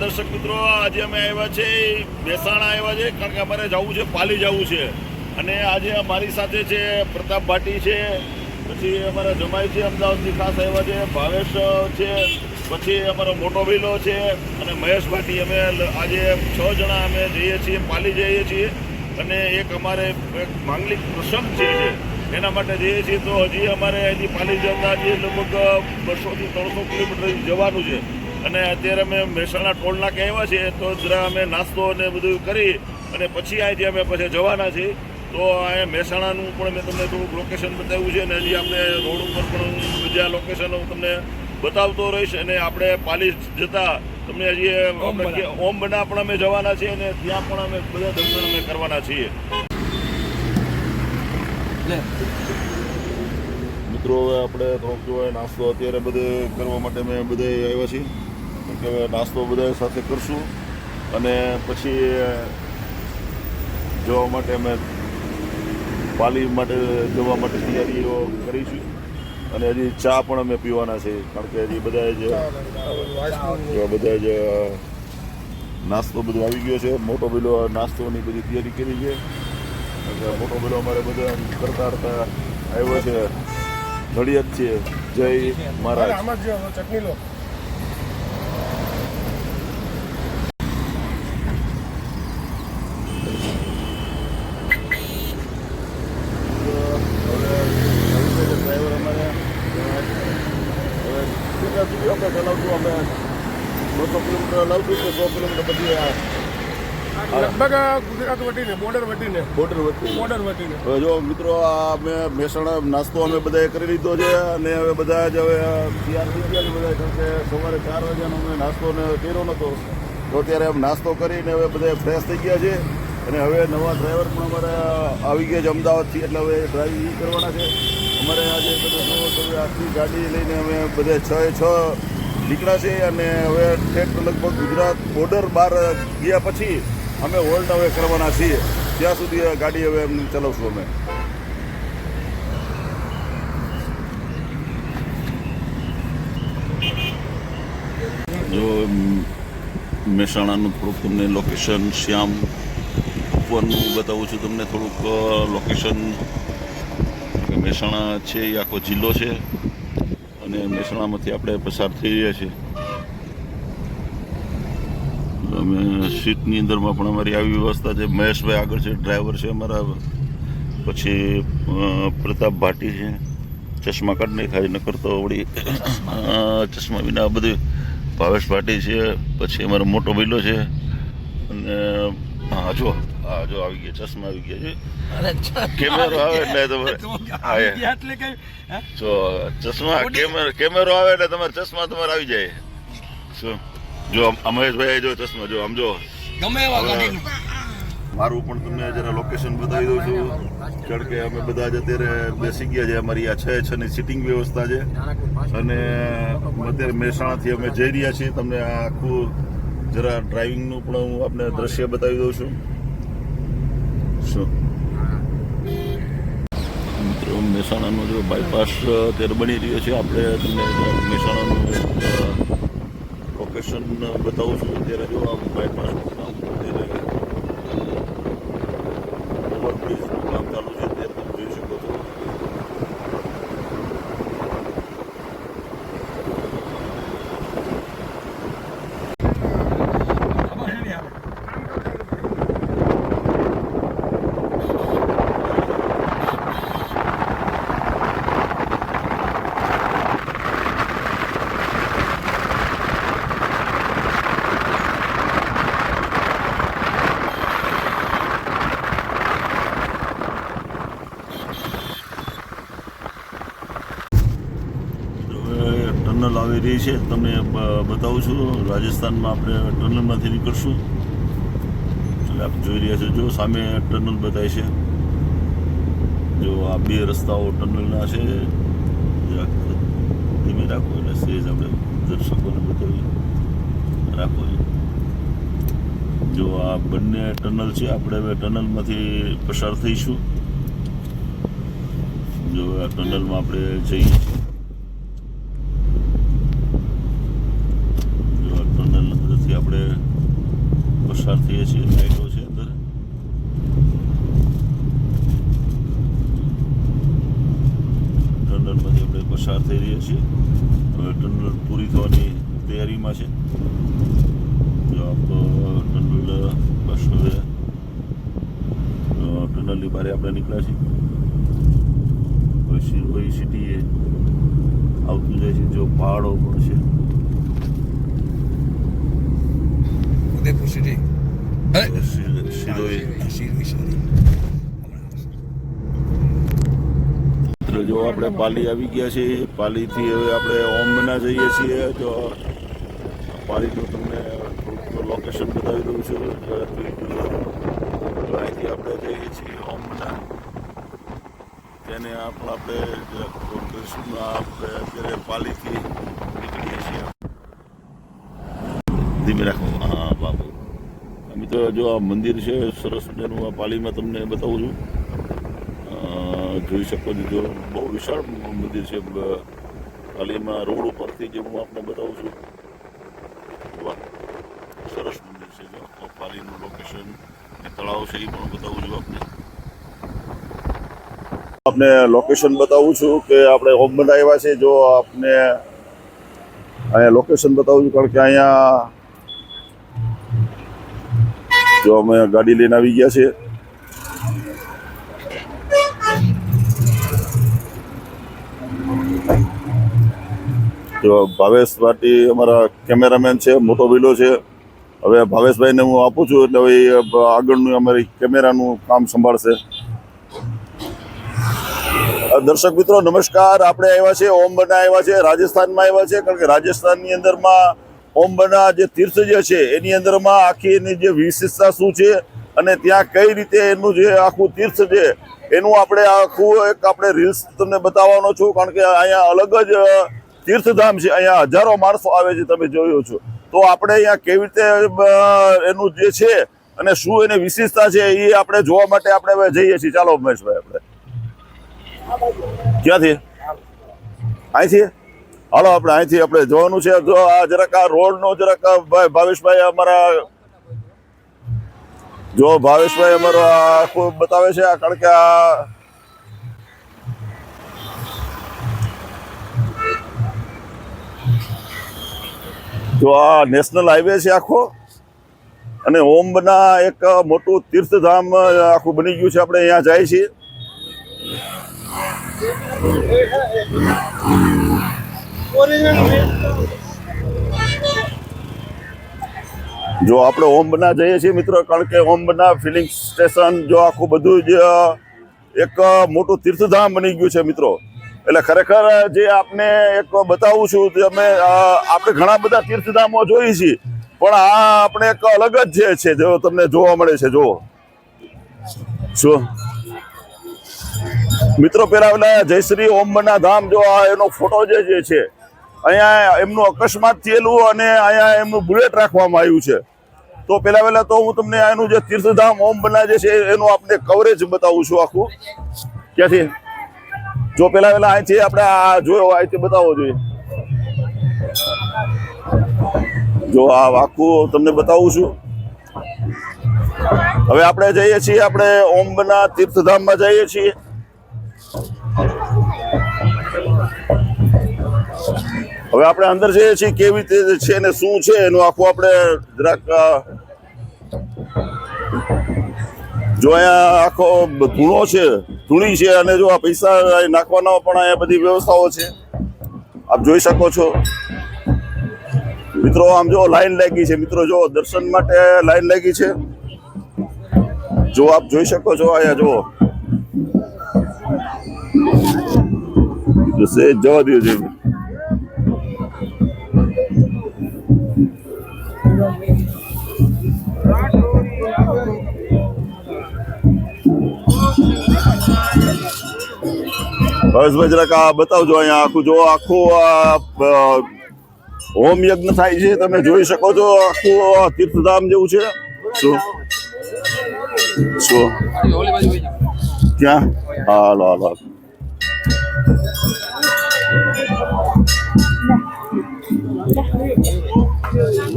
દર્શક મિત્રો, આજે અમે આવ્યા છે મહેસાણા આવ્યા છે, કારણ કે અમારે જવું છે, પાલી જવું છે. અને આજે અમારી સાથે છે પ્રતાપ ભાટી છે, પછી અમારા જમાઈ છે, અમદાવાદથી ખાસ આવ્યા છે, ભાવેશ છે, પછી અમારો મોટો ભીલો છે, અને મહેશ ભાટી, અમે આજે છ જણા અમે જઈએ છીએ, પાલી જઈએ છીએ. અને એક અમારે એક માંગલિક પ્રસંગ છે એના માટે જઈએ છીએ. તો હજી અમારે હજી પાલી જતા જે લગભગ બસોથી ત્રણસો કિલોમીટર જવાનું છે. અને અત્યારે અમે મહેસાણા ટોલ નાકે આવ્યા છીએ તો જરા અમે નાસ્તો ને બધું કરી અને પછી અહીંથી અમે પછી જવાના છીએ. તો અહીંયા મહેસાણાનું પણ મેં તમને થોડુંક લોકેશન બતાવ્યું છે અને હજી આપણે રોડ ઉપર પણ બીજા લોકેશનો તમને બતાવતો રહીશ અને આપણે પાલી જતા તમને હજી ઓમ બના. પણ અમે જવાના છીએ અને ત્યાં પણ અમે બધા દર્શન અમે કરવાના છીએ. મિત્રો, હવે આપણે થોડોક જો નાસ્તો અત્યારે બધે કરવા માટે અમે બધે આવ્યા છીએ. કે નાસ્તો બધા સાથે કરશું. અને પછી જવા માટે અમે પાલી માટે જવા માટે તૈયારીઓ કરીશું. અને હજી ચા પણ અમે પીવાના છે, કારણ કે હજી બધા જ બધા જ નાસ્તો બધો આવી ગયો છે. મોટો પેલો નાસ્તોની બધી તૈયારી કરી છે. મોટો પેલો અમારે બધા કરતા કરતા આવ્યો છે. નડિયાદ છીએ જય મહારાજ. ચટણી લો. અમે બસો કિલોમીટર લાવશું કે સો કિલોમીટર બધી આ લગભગ ગુજરાત વટીને બોર્ડર વટીને. બોર્ડર વટી બોર્ડર વટીને. જો મિત્રો આ અમે મહેસાણા નાસ્તો અમે બધાએ કરી લીધો છે અને હવે બધા જ હવે તૈયાર થઈ ગયા બધા કે સવારે ચાર વાગ્યાનો અમે નાસ્તો કર્યો નહોતો તો અત્યારે આમ નાસ્તો કરીને હવે બધા ફ્રેશ થઈ ગયા છે. અને હવે નવા ડ્રાઈવર પણ અમારે આવી ગયા છે અમદાવાદથી. એટલે હવે ડ્રાઇવિંગ કરવાના છે. અમારે આજે બધું આખી ગાડી લઈને અમે બધે છ છ નીકળ્યા છે. અને હવે ઠેઠ લગભગ ગુજરાત બોર્ડર બહાર ગયા પછી અમે હોલ્ડ હવે કરવાના છીએ. ત્યાં સુધી ગાડી હવે એમ ચલાવશું અમે. જો મહેસાણાનું થોડુંક તમને લોકેશન શ્યામ ઉપરનું બતાવું છું તમને થોડુંક લોકેશન મહેસાણા છે એ આખો જિલ્લો છે. અને મહેસાણામાંથી આપણે પસાર થઈ રહ્યા છીએ. અમે સીટની અંદરમાં પણ અમારી આવી વ્યવસ્થા છે. મહેશભાઈ આગળ છે ડ્રાઈવર છે અમારા. પછી પ્રતાપ ભાટી છે. ચશ્મા કાઢ નહીં ખાઈ ન કરતો વળી ચશ્મા વિના બધું ભાવેશ ભાટી છે પછી અમારો મોટો બૈલો છે. અને હા જો હા જો આવી ગયા ચશ્મા આવી ગયા છે. કેમેરો આવે એટલે તમારે એટલે કઈ જો ચશ્મા કેમેરો કેમેરો આવે એટલે તમારે ચશ્મા તમારે આવી જાય. શું? જો અમરેશભાઈ જો ચશ્મા જો આમ જો. ગમે એવા કાઢી મારું પણ તમને જરા લોકેશન બતાવી દઉં છું કારણ કે અમે બધા જ અત્યારે બેસી ગયા છે. અમારી આ છ છ ની સિટિંગ વ્યવસ્થા છે. અને અત્યારે મહેસાણાથી અમે જઈ રહ્યા છીએ. તમને આ આખું જરા ડ્રાઇવિંગનું પણ હું આપને દ્રશ્ય બતાવી દઉં છું. શું? મિત્રો મહેસાણાનો જો બાયપાસ અત્યારે બની રહ્યો છે. આપણે તમને મહેસાણાનું લોકેશન બતાવું છું અત્યારે જો આ બાયપાસ કામ અત્યારે ઓવરબ્રિજનું કામ ચાલુ છે તે તમે જોઈ શકો છો ખબર છે ને યાર હવે ટનલ આવી રહી છે. તમને બતાવું છું, રાજસ્થાનમાં આપણે ટનલમાંથી નીકળશું. એટલે આપ જોઈ રહ્યા છો, જો સામે ટનલ બતાય છે. જો આ બે રસ્તાઓ ટનલના છે ધીમે રાખો એટલે સેજ આપણે દર્શકોને બતાવી રાખો જો આ બંને ટનલ છે, આપણે હવે ટનલમાંથી પસાર થઈશું. જો આ ટનલમાં આપણે જઈએ. પસાર થઈએ છીએ લાઈટો છે અંદર. ટનલમાંથી આપણે પસાર થઈ રહ્યા છીએ. હવે ટનલ પૂરી થવાની તૈયારીમાં છે. જો આપ ટનલ બસ હવે ટનલની બારે આપણે નીકળ્યા છીએ. હવે સિટી આવતું જાય છે. જો પહાડો પણ છે. શિર- મિત્રો જો આપણે પાલી આવી ગયા છીએ પાલીથી હવે આપણે ઓમના જઈએ છીએ. તો પાલીનું તમને થોડુંક લોકેશન બતાવી દઉં છું. અહીંથી આપણે જઈએ છીએ ઓમના. તેને આપણે આપણે આપણે અત્યારે પાલીથી નીકળીએ છીએ. ધીમે રાખો. હા બાબુ મિત્રો, જો આ મંદિર છે, સરસ મજાનું, આ પાલીમાં તમને બતાવું છું. જોઈ શકો છો, જો બહુ વિશાળ મંદિર છે પાલીમાં રોડ ઉપરથી જે હું આપને બતાવું છું. સરસ મંદિર છે, જો. પાલીનું લોકેશન તળાવ છે, એ પણ બતાવું છું આપને. આપને લોકેશન બતાવું છું કે આપણે ઓમબંડ આવ્યા છે, જો આપને અહીંયા લોકેશન બતાવું છું, કારણ કે અહીંયા જો અમે ગાડી લઈને આવી ગયા છે જો ભાવેશ પાટી અમારા કેમેરામેન છે, મોટો વિલો છે. હવે ભાવેશભાઈને હું આપું છું, એટલે હવે આગળનું અમારી કેમેરાનું કામ સંભાળશે. દર્શક મિત્રો, નમસ્કાર. આપણે આવ્યા છે ઓમ બના આવ્યા છે, રાજસ્થાનમાં આવ્યા છે, કારણ કે રાજસ્થાનની અંદરમાં ઓમબના જે તીર્થ જે છે, એની અંદરમાં આખી એની જે વિશેષતા શું છે અને ત્યાં કઈ રીતે એનું જે આખું તીર્થ છે, એનું આપણે આખું એક આપણે રીલ્સ તમને બતાવવાનો છું, કારણ કે અહીંયા અલગ જ તીર્થધામ છે. અહીંયા હજારો માણસો આવે છે, તમે જોયો છો તો આપણે અહીંયા કેવી રીતે એનું જે છે અને શું એની વિશેષતા છે, એ આપણે જોવા માટે આપણે હવે જઈએ છીએ. ચાલો, ઉમેશભાઈ, આપણે. ક્યાંથી? અહીંથી? હાલો, આપણે અહીંથી આપણે જોવાનું છે. જો આ જરાક આ રોડનો જરાક ભાઈ ભાવેશભાઈ અમારા, જો ભાવેશભાઈ અમારો આખું બતાવે છે આ, કારણ કે આ જો આ નેશનલ હાઈવે છે આખો, અને ઓમ્બના એક મોટું તીર્થધામ આખું બની ગયું છે. આપણે અહીંયા જાય છીએ. જો આપણે ઓમબના જઈએ છીએ મિત્રો, કારણ કે ઓમબના ફિલિંગ સ્ટેશન જો આખું બધું જ એક મોટું તીર્થધામ બની ગયું છે મિત્રો. એટલે ખરેખર જે આપને એક બતાવું છું કે અમે આપણે ઘણા બધા તીર્થધામો જોઈ છીએ, પણ આ આપણે એક અલગ જ જે છે, જો તમને જોવા મળે છે, જુઓ. શું મિત્રો પેલા જયશ્રી ઓમબના ધામ, જો આ એનો ફોટો જે જે છે અહીંયા એમનું અકસ્માત થયેલું અને અહીંયા એમનું બુલેટ રાખવામાં આવ્યું છે. તો પહેલાં પહેલાં તો હું તમને એનું જે તીર્થધામ ઓમ બના જે છે, એનું આપણે કવરેજ બતાવું છું આખું. ક્યાંથી? જો પહેલાં પહેલાં અહીંથી આપણે આ જોયો, અહીંથી બતાવવો જોઈએ. જો આ આખું તમને બતાવું છું. હવે આપણે જઈએ છીએ, આપણે ઓમ બના તીર્થધામમાં જઈએ છીએ. હવે આપણે અંદર જઈએ છીએ કેવી રીતે છે ને શું છે એનું આખું આપણે જરાક જો અહીંયા આખો ધૂણો છે, ધૂણી છે અને જો આ પૈસા નાખવાના પણ અહીંયા બધી વ્યવસ્થાઓ છે. આપ જોઈ શકો છો. મિત્રો, આમ જો લાઈન લાગી છે. મિત્રો, જો દર્શન માટે લાઈન લાગી છે. જો આપ જોઈ શકો છો અહીંયા જો. સહેજ જવા દીધું હર્ષભાઈ જરાક આ બતાવજો અહીંયા આખું જો આખું આ હોમ યજ્ઞ થાય છે, તમે જોઈ શકો છો આખું તીર્થધામ જેવું છે. શું? શું? ક્યાં? હાલો હાલો.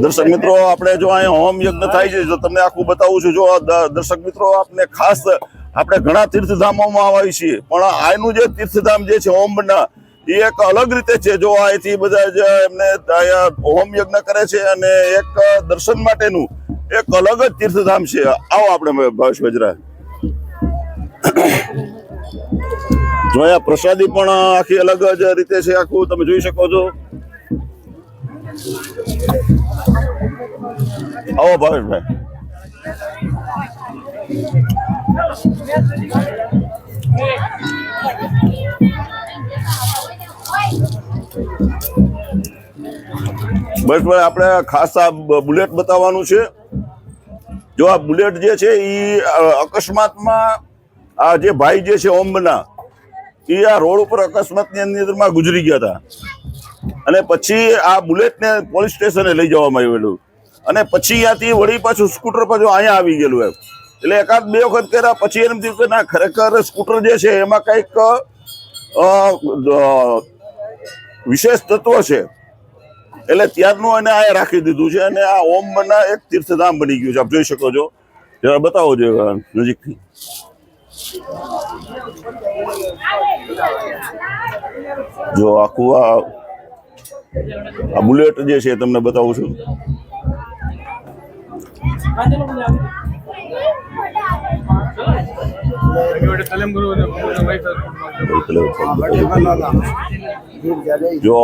દર્શક મિત્રો, આપણે જો અહીંયા હોમ યજ્ઞ થાય છે જો તમને આખું બતાવું છું. જો દર્શક મિત્રો, આપને ખાસ આપણે ઘણા તીર્થધામોમાં આવીએ છીએ, પણ આનું જે તીર્થધામ જે છે, ઓમના, એ એક અલગ રીતે છે. જો અહીંથી બધા જ એમને હોમ યજ્ઞ કરે છે અને એક દર્શન માટેનું એક અલગ જ તીર્થધામ છે. આવો આપણે ભાવેશ વજરા જો પ્રસાદી પણ આખી અલગ જ રીતે છે આખું, તમે જોઈ શકો છો. આવો ભાવેશભાઈ. બસ ભાઈ આપણે ખાસ આ બુલેટ બતાવવાનું છે. જો આ બુલેટ જે છે એ અકસ્માતમાં આ જે ભાઈ જે છે ઓમ્બના એ આ રોડ ઉપર અકસ્માતની અંદરમાં ગુજરી ગયા હતા. અને પછી આ બુલેટને પોલીસ સ્ટેશને લઈ જવામાં આવેલું. અને પછી અહીંયાથી વળી પાછું સ્કૂટર પાછું અહીંયા આવી ગયેલું એમ. એટલે એકાદ બે વખત કર્યા, પછી એમ થયું કે ના, ખરેખર સ્કૂટર જે છે એમાં કંઈક વિશેષ તત્વ છે. એટલે ત્યારનું એને આ રાખી દીધું છે અને આ ઓમના એક તીર્થધામ બની ગયું છે. આપ જોઈ શકો છો. જરા બતાવો જો નજીકથી. જો આખું આ આ બુલેટ જે છે તમને બતાવું છું. જો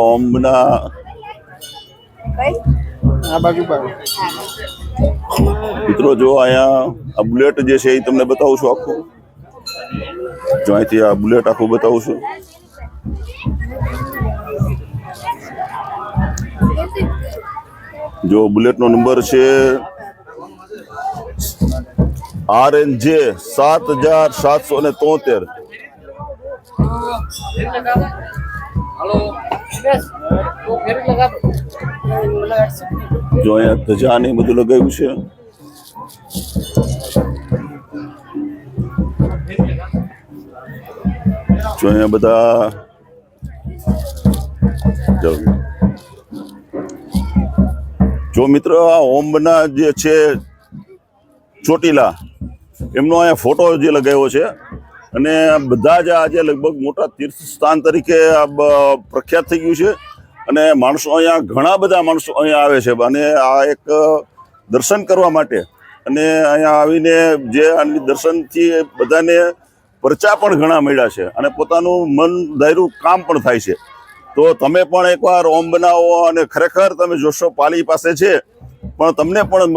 પર મિત્રો જો અહીંયા આ બુલેટ જે છે એ તમને બતાવું છું આખું. જો અહીંથી આ બુલેટ આખું બતાવું છું. જો બુલેટનો નંબર છે આર એન જે સાત હજાર સાતસો ને તોતેર. જો અહીંયા ધજા ને બધું લગાવ્યું છે. જો અહીંયા બધા જો. મિત્ર આ ઓમ્બના જે છે ચોટીલા એમનો અહીંયા ફોટો જે લગાવ્યો છે અને બધા જ આજે લગભગ મોટા તીર્થ સ્થાન તરીકે આ પ્રખ્યાત થઈ ગયું છે અને માણસો અહીંયા ઘણા બધા માણસો અહીંયા આવે છે અને આ એક દર્શન કરવા માટે અને અહીંયા આવીને જે આની દર્શનથી બધાને પરચા પણ ઘણા મળ્યા છે અને પોતાનું મન ધાર્યું કામ પણ થાય છે. તો તમે પણ એકવાર ઓમ બનાવો અને ખરેખર તમે જોશો પાલી પાસે છે પણ તમને પણ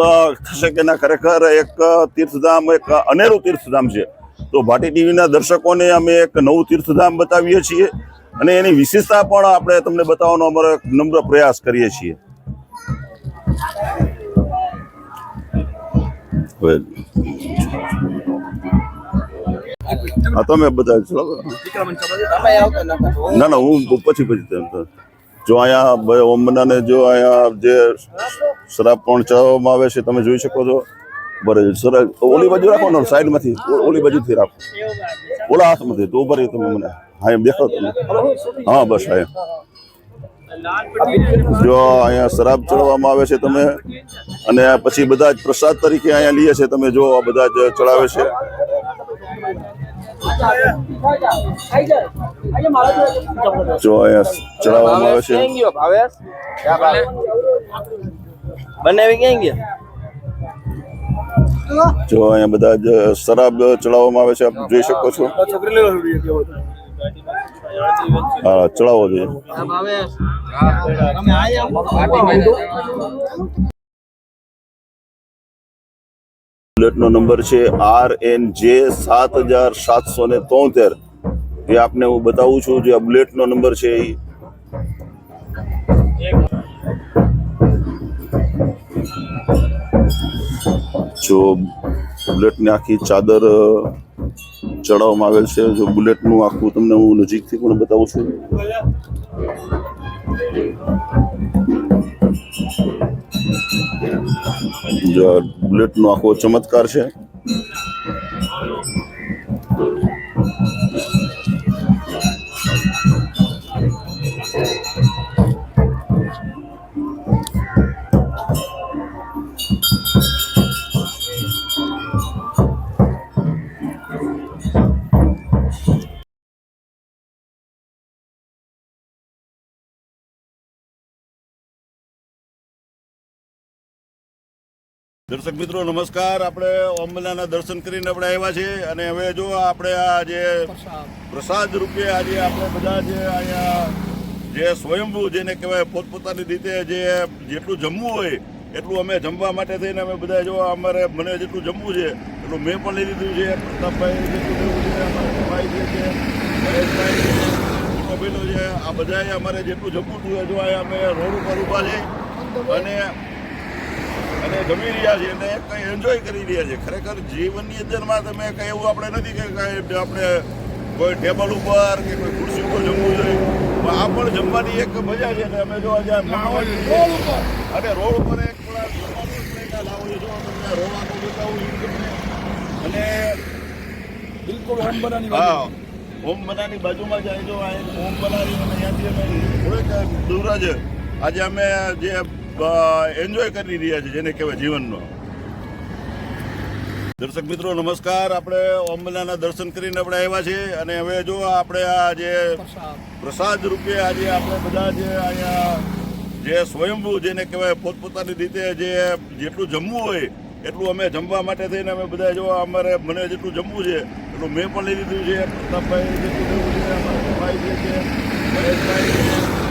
થશે કે ના, ખરેખર એક તીર્થધામ, એક અનેરું તીર્થધામ છે. તો ભાટી ટીવીના દર્શકોને અમે એક નવું તીર્થધામ બતાવીએ છીએ અને એની વિશેષતા પણ આપણે તમને બતાવવાનો અમારો એક નમ્ર પ્રયાસ કરીએ છીએ. હા, તમે બધા ના ના, હું પછી પછી જો અહીંયા ઓમનાને, જો અહીંયા જે શરાબ પણ ચડાવવામાં આવે છે તમે જોઈ શકો છો. બરાબર શરાબ ઓલી બાજુ રાખો ને સાઈડમાંથી ઓલી બાજુથી રાખો. ઓલા હાથમાંથી તો ઊભા તમે મને હા એમ દેખો તમે. હા બસ હા એમ. જો અહીંયા શરાબ ચડાવવામાં આવે છે તમે અને પછી બધા જ પ્રસાદ તરીકે અહીંયા લઈએ છે તમે જો આ બધા જ ચડાવે છે. જો અહીંયા ચડાવવામાં આવે છે. બનાવી ક્યાં ગયા? જો અહીંયા બધા જ શરાબ ચડાવવામાં આવે છે, આપ જોઈ શકો છો. હા ચડાવવો જોઈએ. બુલેટનો નંબર છે આર એન જે સાત હજાર સાતસો ને તોતેર. જે આપને હું બતાવું છું, જે બુલેટનો નંબર છે એ જો બુલેટની આખી ચાદર ચડાવવામાં આવેલ છે. જો બુલેટનું આખું તમને હું નજીકથી પણ બતાવું છું. જો બુલેટનો આખો ચમત્કાર છે. દર્શક મિત્રો નમસ્કાર. આપણે ઓમલાના દર્શન કરીને આપણે આવ્યા છે અને હવે જો આપણે આ જે પ્રસાદ. રૂપે આજે આપણે બધા જે અહીંયા જે સ્વયંભૂ જેને કહેવાય પોતપોતાની રીતે જે જેટલું જમવું હોય એટલું અમે જમવા માટે થઈને અમે બધા જો અમારે મને જેટલું જમવું છે એટલું મેં પણ લઈ લીધું છે. પ્રતાપભાઈ જેટલું લેવું છે અમારા ભાઈ જે છે મહેશભાઈ છે આ બધાએ અમારે જેટલું જમવું હતું જો અમે રોડ ઉપર ઊભા છે અને અને જમી રહ્યા છે અને કંઈ એન્જોય કરી રહ્યા છે. ખરેખર જીવનની અંદરમાં તમે કંઈ એવું આપણે નથી કે કંઈ આપણે કોઈ ટેબલ ઉપર કે કોઈ ખુરશી ઉપર જમવું જોઈએ. પણ આ પણ જમવાની એક મજા છે અને અમે જો આજે રોડ ઉપર. અને રોડ ઉપર એક લાવો છો. તમને બતાવું અને બિલકુલ ઓમ બનાની હા. ઓમ બનાની બાજુમાં જાય જો આ ઓમ બનાની અને અહીંયાથી અમે થોડેક દૂર જ આજે અમે જે એન્જોય કરી રહ્યા છે જેને કહેવાય જીવનનો. દર્શક મિત્રો નમસ્કાર. આપણે અંબલાના દર્શન કરીને આપણે આવ્યા છે અને હવે જો આપણે આ જે પ્રસાદ. રૂપે આજે આપણે બધા જે અહીંયા જે સ્વયંભૂ જેને કહેવાય પોતપોતાની રીતે જે જેટલું જમવું હોય એટલું અમે જમવા માટે થઈને અમે બધા જો અમારે મને જેટલું જમવું છે એટલું મેં પણ લઈ લીધું છે. પ્રતાપભાઈ જેટલું લેવું છે અમારા ભાઈ જે છે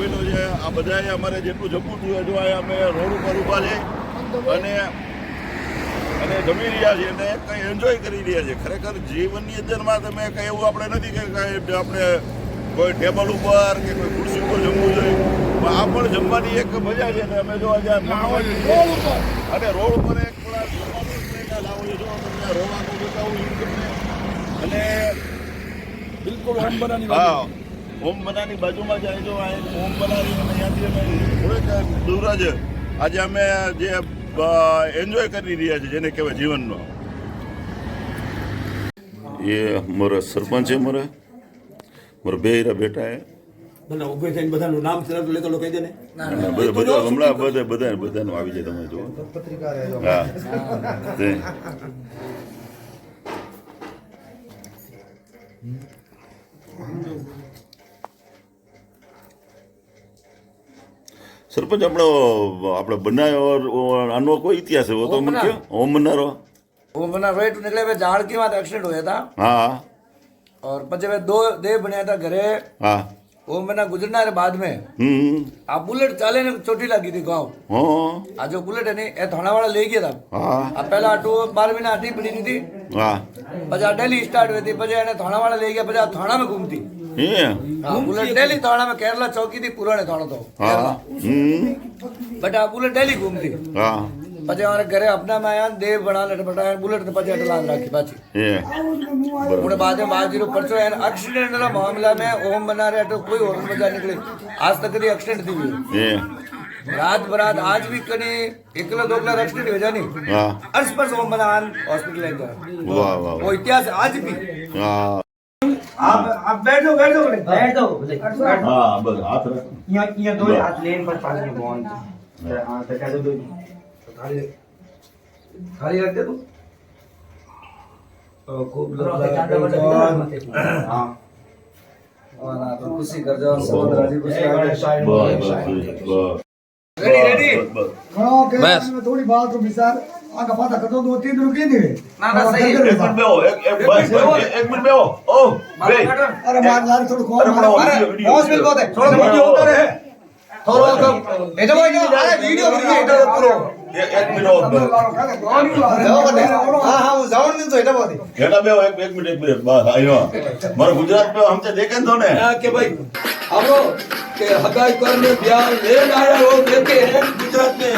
મહેશભાઈ છે આ બધાએ અમારે જેટલું જમવું હતું જો અમે રોડ ઉપર ઊભા છે. અને અને જમી રહ્યા છીએ અને કંઈ એન્જોય કરી રહ્યા છે ખરેખર જીવનની અંદરમાં તમે કંઈ એવું આપણે નથી કે કંઈ આપણે કોઈ ટેબલ ઉપર કે કોઈ ખુરશી ઉપર જમવું જોઈએ. પણ આ પણ જમવાની એક મજા છે અમે જો આજે અને રોડ ઉપર એક પેલા જમવાનું લાવો છો. તમને રોડ બતાવું અને બિલકુલ ઓમ બનાની હા. ઓમ બનાની બાજુમાં જાય જો આ એક ઓમ બનાની અને ત્યાંથી અમે થોડેક દૂર જ. આજે અમે જે એન્જોય કરી રહ્યા છીએ જેને કહેવાય જીવનનો. એ અમારા સરપંચ છે મારા મારા બે હીરા બેટા હે બધાનું નામ લેતો લો કહી દે ને. બધા બધા હમણાં બધા બધા બધાનું આવી જાય તમે જો હા. તે. સરપંચ આપણો આપણે બનાવ્યો આનો કોઈ ઇતિહાસ એવો તો મને કયો ઓમ બનારો वो बना वेट निकले हुए झाड़ के बाद एक्सीडेंट हुआ था હા और पचे हुए दो देह बनाया था घरे હા वो मैंने गुजरना है बाद में હમ आप बुलेट चाले ने चोटी लगी थी गाँव હા आज जो बुलेट है नहीं ये थाना वाला ले गया था હા अब पहला ऑटो बारह महीना आती पड़ी नहीं थी હા પછી આ ડેલી સ્ટાર્ટ हुई थी પછી એને થાણાવાળા લઈ ગયા પછી આ થાણા में બુલેટ ડેલી દોડા અમે કેરલા ચોકી થી પુરાણે દોડતો બટ આ બુલેટ ડેલી ઘૂમતી. પછી અમારે ઘરે અપનામાં આવ્યા દેવ ભણાને બટા બુલેટ ને પછી અટલાન રાખી પાછી. હું. બાદે માજીનો પરચો એને એક્સિડન્ટ ના મામલા મેં ઓમ બના રહ્યા તો કોઈ ઓમ મજા નીકળી. આજ તક કદી એક્સિડન્ટ થઈ ગયું રાત બરાત આજ બી કને એકલા દોગલા એક્સિડન્ટ હોય જાની અર્સ પર ઓમ બના હોસ્પિટલ લઈ ગયા. આજ બી. આપ આપ બેઠો બેઠો બેઠો હા બસ હાથ રાખો. અહીંયા અહીંયા દો હાથ લેન પર પાછળ મોન હા તો કાઢો દો ખાલી ખાલી રાખતે તું. ખૂબ ખુશી કરજો થોડી વાત વિચાર આખા પાતા કરતો તો તીન રૂકી નહીં ના ના સહી એક મિનિટ બેહો એક એક બસ એક મિનિટ બેહો ઓ બે અરે માર લાલ થોડું કોર મારે મોસ બિલ બોતે થોડો વિડિયો ઉતારે હે થોડો એજો ભાઈ અરે વિડિયો વિડિયો એટો પૂરો એક મિનિટ ઓર હા હા હું મારો ગુજરાત બેહો હમતે દેખે તો ને કે ભાઈ આપણો કે હગાઈ કરને બ્યાહ લે ગુજરાત ને